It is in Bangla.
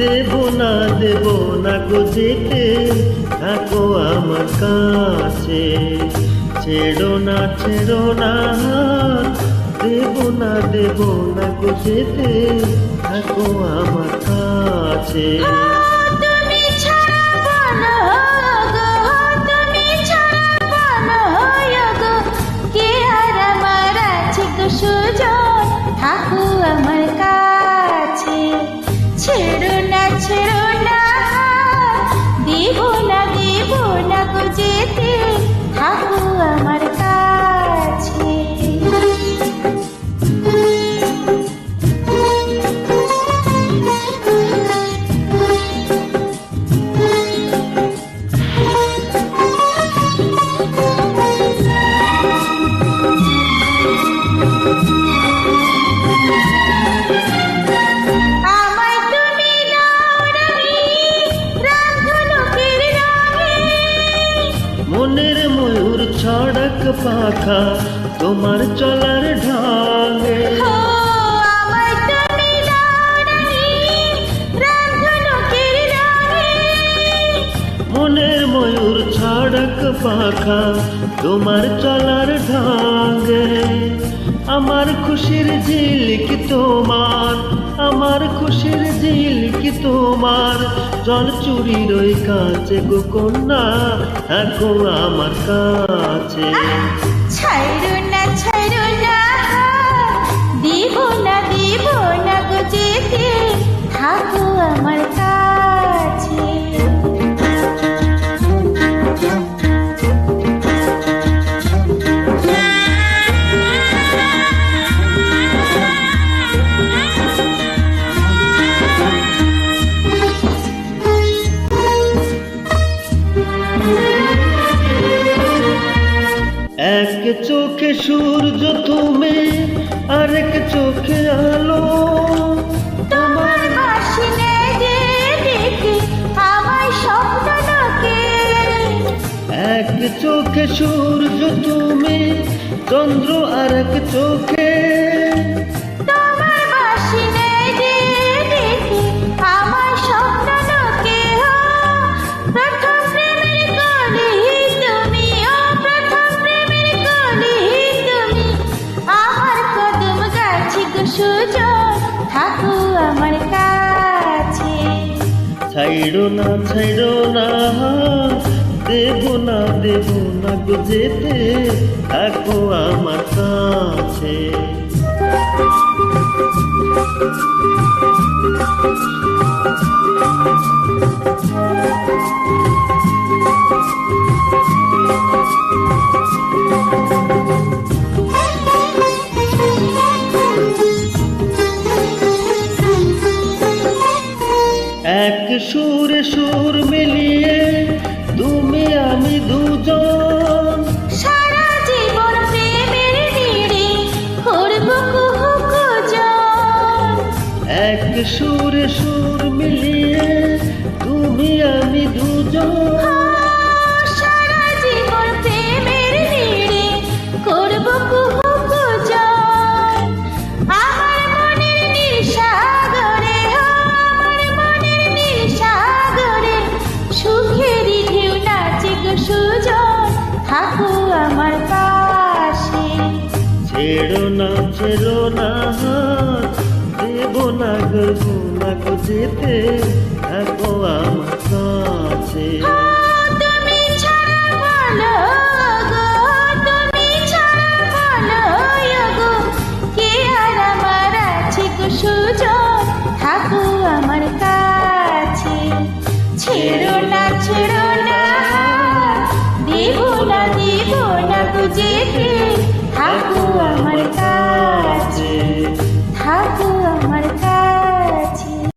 দেব না দেব না গো যেতে থাকো আমার কাছে। ছেড়ো না ছেড়ো না, দেব না দেব না গো যেতে থাকো আমার কাছে। তুমি ছাড়া পাখা তোমার চলার ঢালে। মনের ময়ূর ছাড়ক পাখা তোমার চলার ঢাঙ্গে আমার খুশির ঝিলক তোমার আমার খুশির ঝিলক তোমার। জল চুরির ওই কাছে গো কন্যা থাকো আমার কাছে। চোখে সূর্য তুমি আরেক চোখে আলো। তোমার বাসিনে যে দেখি আমায় স্বপ্ন লোকে এক চোখে সূর্য তুমি চন্দ্র আরেক চোখে। ছাইড়ো না ছাইড়ো না দেব না দেব না গো যেতে। থাকো আমার কাছে। সুরে সুর মিলিয়ে তুমি আমি দুজন। সারা জীবন প্রেমের নিড়ে করব এক সুর সুর মিলিয়ে তুমি আমি দুজন। ছেড়ো না দেব না গর্ব না গো যেতে থাকো আমার কাছে। গো গো। আমার গো থাকো আমার কাছে। ছেড়ো না না, দেব না দেব না গো যেতে।